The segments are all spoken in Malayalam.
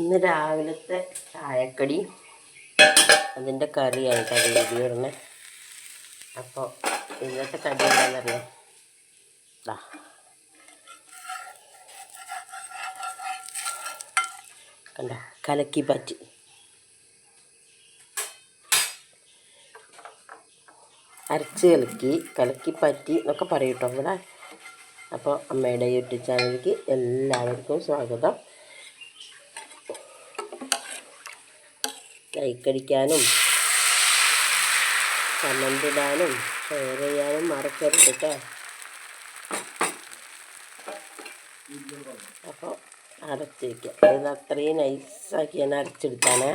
ഇന്ന് രാവിലത്തെ ചായക്കടി. അതിന്റെ കറിയാണ് അത് വീഡിയോ വരുന്നത് അപ്പോൾ ഇന്നത്തെ കടി എന്താണെന്നറിയാം ദാ. കണ്ടോ കലക്കി പറ്റി. അരച്ച് കലക്കി കലക്കി പറ്റി എന്നൊക്കെ പറയും കേട്ടോ ഇവിടെ. അപ്പോൾ അമ്മയുടെ യൂട്യൂബ് ചാനലിലേക്ക് എല്ലാവർക്കും സ്വാഗതം. ലൈക്ക് അടിക്കാനും കമന്റ് ഇടാനും ഷെയർ ചെയ്യാനും മറക്കരുത് കേട്ടോ. അപ്പോൾ അരച്ച് വയ്ക്കാം ഇത് അത്രയും നൈസാക്കി ഞാൻ അരച്ചെടുത്താണേ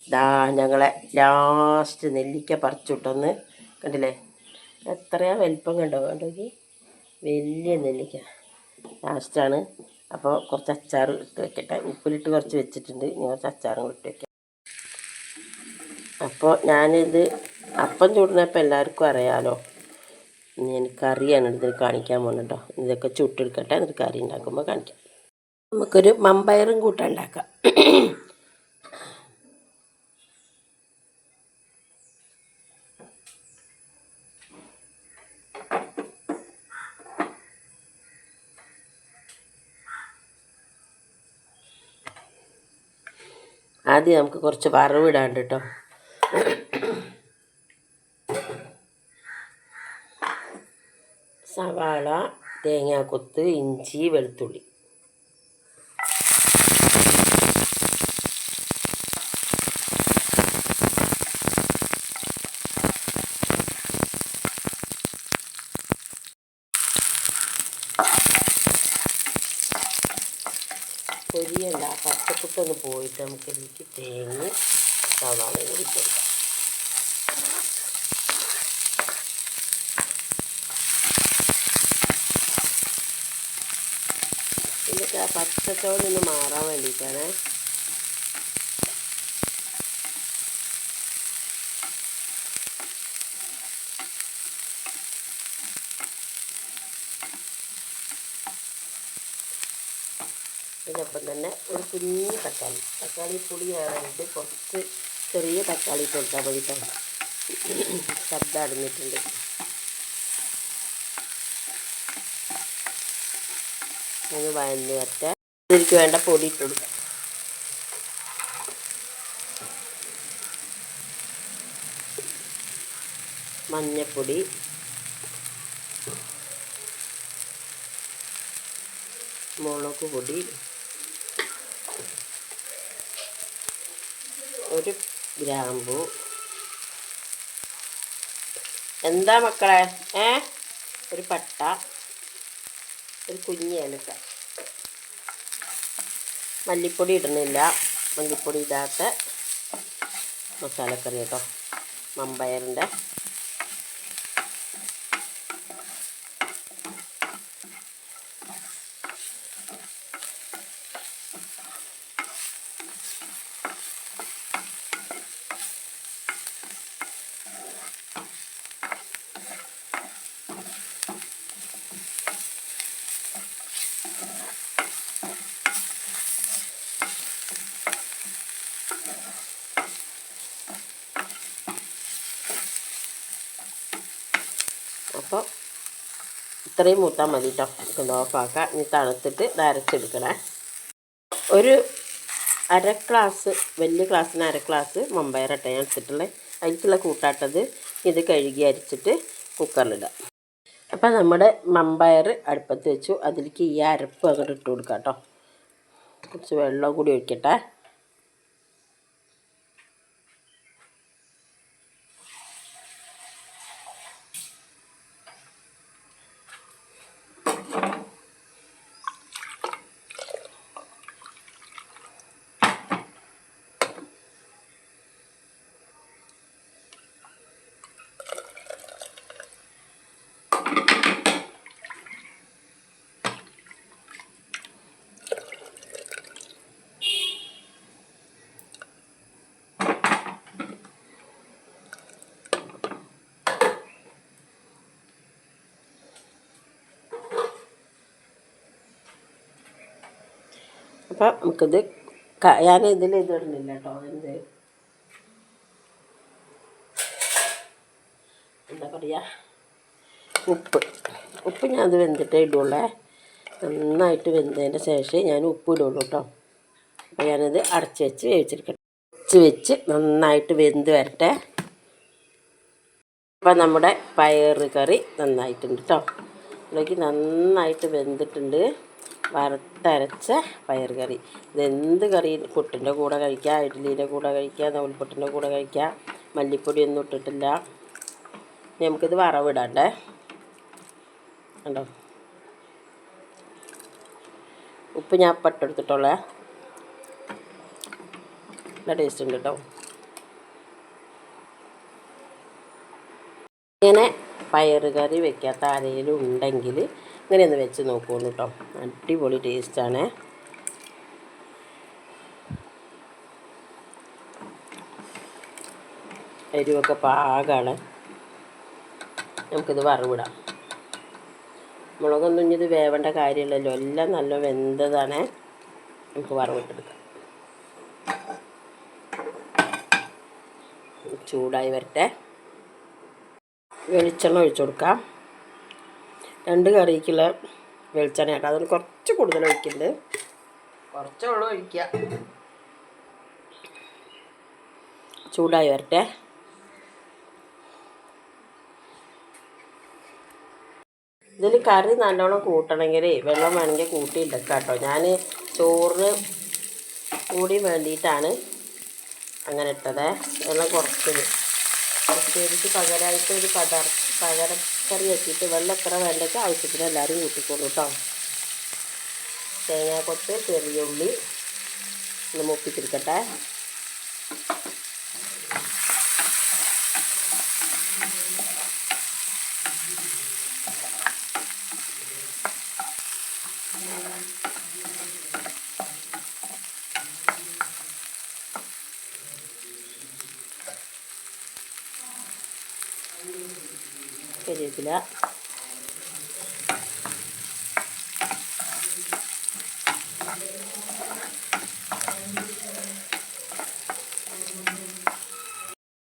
ദാ ഞങ്ങളെ ലാസ്റ്റ് നെല്ലിക്ക പറിച്ചുവിട്ടൊന്ന്. കണ്ടില്ലേ? എത്രയാ വലിപ്പം കണ്ടോ? കണ്ടോക്കി? വലിയ നെല്ലിക്ക. ലാസ്റ്റാണ് അപ്പോൾ കുറച്ച് അച്ചാർ ഇട്ട് വെക്കട്ടെ. ഉപ്പിലിട്ട് കുറച്ച് വെച്ചിട്ടുണ്ട്. ഇനി കുറച്ച് അച്ചാറും ഇട്ട് വെക്കാം. അപ്പോൾ ഞാനിത് അപ്പം ചൂടുന്നപ്പോൾ എല്ലാവർക്കും അറിയാമല്ലോ ഇനി എനിക്ക് കറിയാണ് ഇതിൽ കാണിക്കാൻ പോകുന്നുണ്ടോ ഇതൊക്കെ ചുട്ടെടുക്കട്ടെ. എന്നിട്ട് കറി ഉണ്ടാക്കുമ്പോൾ കാണിക്കാം. നമുക്കൊരു മമ്പയറും കൂട്ടം ഉണ്ടാക്കാം. ആദ്യം നമുക്ക് കുറച്ച് വറവിടാണ്ട് കേട്ടോ സവാള തേങ്ങാക്കൊത്ത് ഇഞ്ചി വെളുത്തുള്ളി. നമുക്ക് ഇതിലേക്ക് തേങ്ങ സവാള കൂടി കൊടുക്കാം ഇതൊക്കെ ആ പച്ചത്തോടൊന്ന് മാറാൻ വേണ്ടിയിട്ടാണ്. ഇതിനൊപ്പം തന്നെ ഒരു കുഞ്ഞു തക്കാളി. തക്കാളി പുളിയാണെങ്കിൽ കുറച്ച് ചെറിയ തക്കാളി കൊടുത്താൽ മതി ശബ്ദം അടഞ്ഞിട്ടുണ്ട്. ഒന്ന് വഴന്ന് ഇതിലേക്ക് വേണ്ട പൊടി ഇട്ടു മഞ്ഞപ്പൊടി. മുളക് പൊടി ഒരു ഗ്രാമ്പു. എന്താ മക്കളെ? ഏ? ഒരു പട്ട ഒരു കുഞ്ഞ് ഏലക്ക. മല്ലിപ്പൊടി ഇടുന്നില്ല. മല്ലിപ്പൊടി ഇടാത്ത മസാലക്കറി കേട്ടോ. മമ്പയറിന്റെ അപ്പോൾ ഇത്രയും മൂത്താൽ മതി കേട്ടോ നമുക്കൊന്ന് ഓഫാക്കാം ഇനി തണുത്തിട്ട് അരച്ചെടുക്കണേ. ഒരു അര ഗ്ലാസ് വലിയ ഗ്ലാസ്സിന് അര ഗ്ലാസ് മമ്പയറട്ട ഞാൻ എടുത്തിട്ടുള്ളത് അതിലേക്കുള്ള കൂട്ടാട്ടത് ഇത് കഴുകി അരിച്ചിട്ട് കുക്കറിലിടാം അപ്പോൾ നമ്മുടെ മമ്പയർ അടുപ്പത്ത് വെച്ചു. അതിലേക്ക് ഈ അരപ്പ് അങ്ങോട്ട് ഇട്ട് കൊടുക്കാം കേട്ടോ കുറച്ച് വെള്ളം കൂടി ഒഴിക്കട്ടെ. അപ്പം നമുക്കിത് ഞാൻ ഇതിൽ ഇതിടുന്നില്ല കേട്ടോ എന്ത്? എന്താ പറയുക ഉപ്പ്. ഉപ്പ് ഞാൻ അത് വെന്തിട്ടേ ഇടുള്ളേ. നന്നായിട്ട് വെന്തതിന്റെ ശേഷം ഞാൻ ഉപ്പ് ഇടുള്ളൂ കേട്ടോ അപ്പോൾ ഞാനത് അടച്ച് വെച്ച് വേവിച്ചെടുക്കട്ടെ. അടച്ച് വെച്ച് നന്നായിട്ട് വെന്ത് വരട്ടെ. അപ്പം നമ്മുടെ പയറ് കറി നന്നായിട്ടുണ്ട് കേട്ടോ ഇതിലേക്ക് നന്നായിട്ട് വെന്തിട്ടുണ്ട്. വറുത്തരച്ച പയർ ഇതെന്ത് കറി? പുട്ടിന്റെ കൂടെ കഴിക്കാം ഇഡ്ഡലീന്റെ കൂടെ കഴിക്കാം നൂൽപുട്ടിന്റെ കൂടെ കഴിക്കാം. മല്ലിപ്പൊടിയൊന്നും ഇട്ടിട്ടില്ല. ഇനി നമുക്കിത് വറവിടണ്ടേ. കണ്ടോ? ഉപ്പ് ഞാൻ പട്ടെടുത്തിട്ടുള്ളേ നല്ല ടേസ്റ്റ് ഉണ്ട് കേട്ടോ. ഇങ്ങനെ പയറ് കറി വെക്കാത്ത ആരെങ്കിലും ഉണ്ടെങ്കിൽ ഇങ്ങനെ ഒന്ന് വെച്ച് നോക്കുള്ളൂ കേട്ടോ. അടിപൊളി ടേസ്റ്റാണ്. എരിവൊക്കെ പാകമാണ് നമുക്കിത് വറവിടാം. മുളകൊന്നും ഇത് വേവേണ്ട കാര്യമില്ലല്ലോ. എല്ലാം നല്ല വെന്തതാണ്. നമുക്ക് വറവിട്ടെടുക്കാം. ചൂടായി വരട്ടെ. വെളിച്ചെണ്ണ ഒഴിച്ചു കൊടുക്കാം രണ്ട് കറിക്കുള്ള വെളിച്ചെണ്ണ കേട്ടോ അതിന് കുറച്ച് കൂടുതൽ ഒഴിക്കുന്നുണ്ട് കുറച്ചേ ഉള്ളൂ ഒഴിക്കുക. ചൂടായി വരട്ടെ. ഇതിൽ കറി നല്ലോണം കൂട്ടണമെങ്കിൽ വെള്ളം വേണമെങ്കിൽ കൂട്ടിയിട്ടേക്കാം കേട്ടോ. ഞാൻ ചോറിന് കൂടി വേണ്ടിയിട്ടാണ് അങ്ങനെ ഇട്ടത്. വെള്ളം കുറച്ചത് കുറച്ച് പകരമായിട്ട് ഒരു പട പകരക്കറി ആക്കിയിട്ട് വെള്ളം എത്ര വേണ്ടത് ആവശ്യത്തിന് എല്ലാവരും കൂട്ടിക്കോളൂ കേട്ടോ തേങ്ങാക്കൊത്ത് ചെറിയ ഉള്ളി ഒന്ന് മുപ്പിത്തിരിക്കട്ടെ കരിവേപ്പില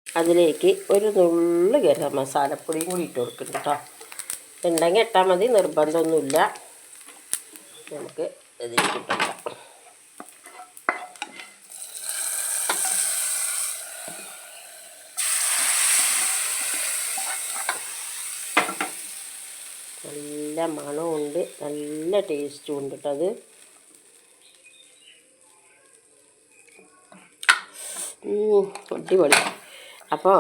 അതിലേക്ക് ഒരു നുള്ളു ഗരം മസാലപ്പൊടിയും കൂടി ഇട്ട് കൊടുക്കുന്നുണ്ട് കേട്ടോ ഉണ്ടെങ്കിൽ ഇട്ടാൽ മതി നിർബന്ധമൊന്നുമില്ല നമുക്ക് ഇതിലേക്ക് ഇട്ടുകൊടുക്കാം നല്ല മണമുണ്ട്. നല്ല ടേസ്റ്റും ഉണ്ട് കേട്ടോ അത്. ഉം, അടിപൊളി. അപ്പോൾ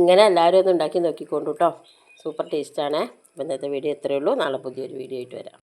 ഇങ്ങനെ എല്ലാവരും ഒന്ന് ഉണ്ടാക്കി നോക്കിക്കൊണ്ടു കേട്ടോ സൂപ്പർ ടേസ്റ്റാണ്. അപ്പോൾ ഇന്നത്തെ വീഡിയോ ഇത്രയേ ഉള്ളൂ. നാളെ പുതിയൊരു വീഡിയോ ആയിട്ട് വരാം.